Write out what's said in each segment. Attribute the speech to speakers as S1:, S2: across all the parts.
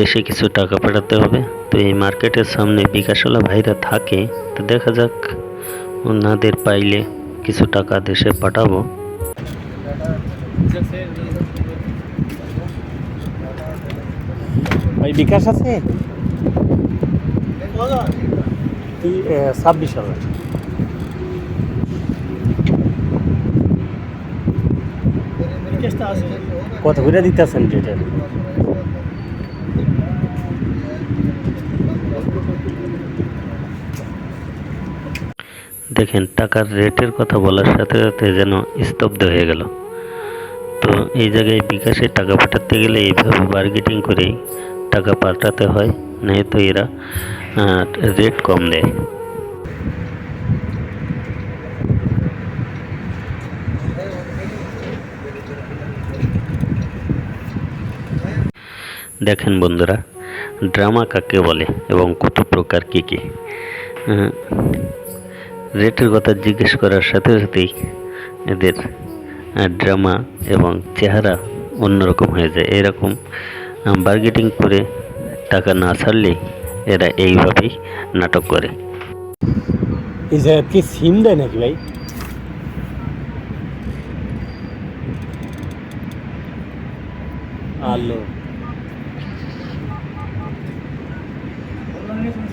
S1: দেশে কিছু টাকা পাঠাতে হবে। তো এই মার্কেটের সামনে বিকাশওয়ালা ভাইরা থাকে, তো দেখা যাক ওনাদের পাইলে কিছু টাকা দেশে পাঠাবো।
S2: ভাই, বিকাশ আছে? ছাব্বিশ হাজার। কত করে দিতেছেন যেটা
S1: দেখেন, টাকার রেটের কথা বলার সাথে সাথে যেন স্তব্ধ হয়ে গেল। তো এই জায়গায় বিকাশে টাকা পাঠাতে গেলে এইভাবে বার্গেটিং করেই টাকা পাঠাতে হয়, নয়তো এরা রেট কম দেয়। দেখেন বন্ধুরা ড্রামা কাকে বলে এবং কত প্রকার কী কী? আহ, রেটের কথা জিজ্ঞেস করার সাথে সাথেই এদের ড্রামা এবং চেহারা অন্যরকম হয়ে যায়। এরকম বার্গেটিং করে টাকা না ছাড়লে এরা এইভাবেই নাটক করে।
S2: এই সিম দেয় নাকি ভাই? আলো।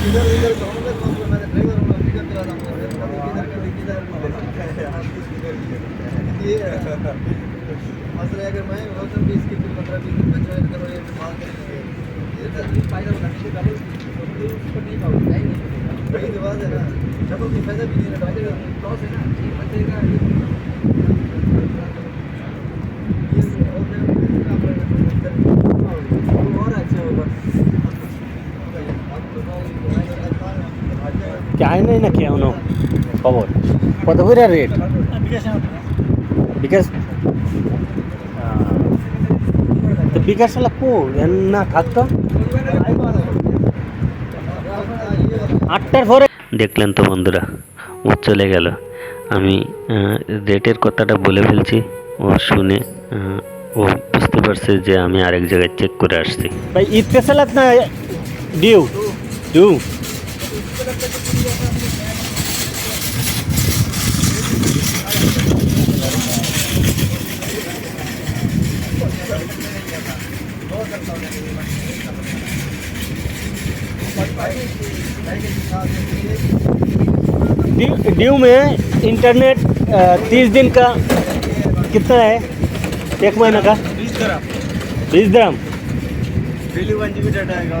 S2: इधर इधर दोनों का दोनों मैंने ड्राइवर हूँ वीडियो चला रहा हूँ किधर कभी किधर ये
S3: मसला अगर मैं मौसम भी इसकी फिर पंद्रह बीस दिन बच्चों करो ये बात करेंगे ये तस्वीर फाइनल लक्ष्य करो उसको नहीं पाओ नहीं वही तो बात है ना जब अपनी फ़ायदा भी नहीं रखा लॉस है ना बच्चे का
S2: চাই নাই নাকি এখনও? খবর? কত করে রেট বিকাশ তো বিকাশ হলো কো না থাকতো আটটার পরে
S1: দেখলেন তো বন্ধুরা ও চলে গেল। আমি রেটের কথাটা বলে ফেলছি। ও শুনে ও বুঝতে পারছে যে আমি আরেক জায়গায় চেক করে আসছি।
S2: ভাই ঈদ পেশালাত না ডিউ ডিউ ड्यू में इंटरनेट तीस दिन का कितना है? एक महीना का?
S3: बीस ग्राम
S2: बीस gram
S3: daily one GB data data आएगा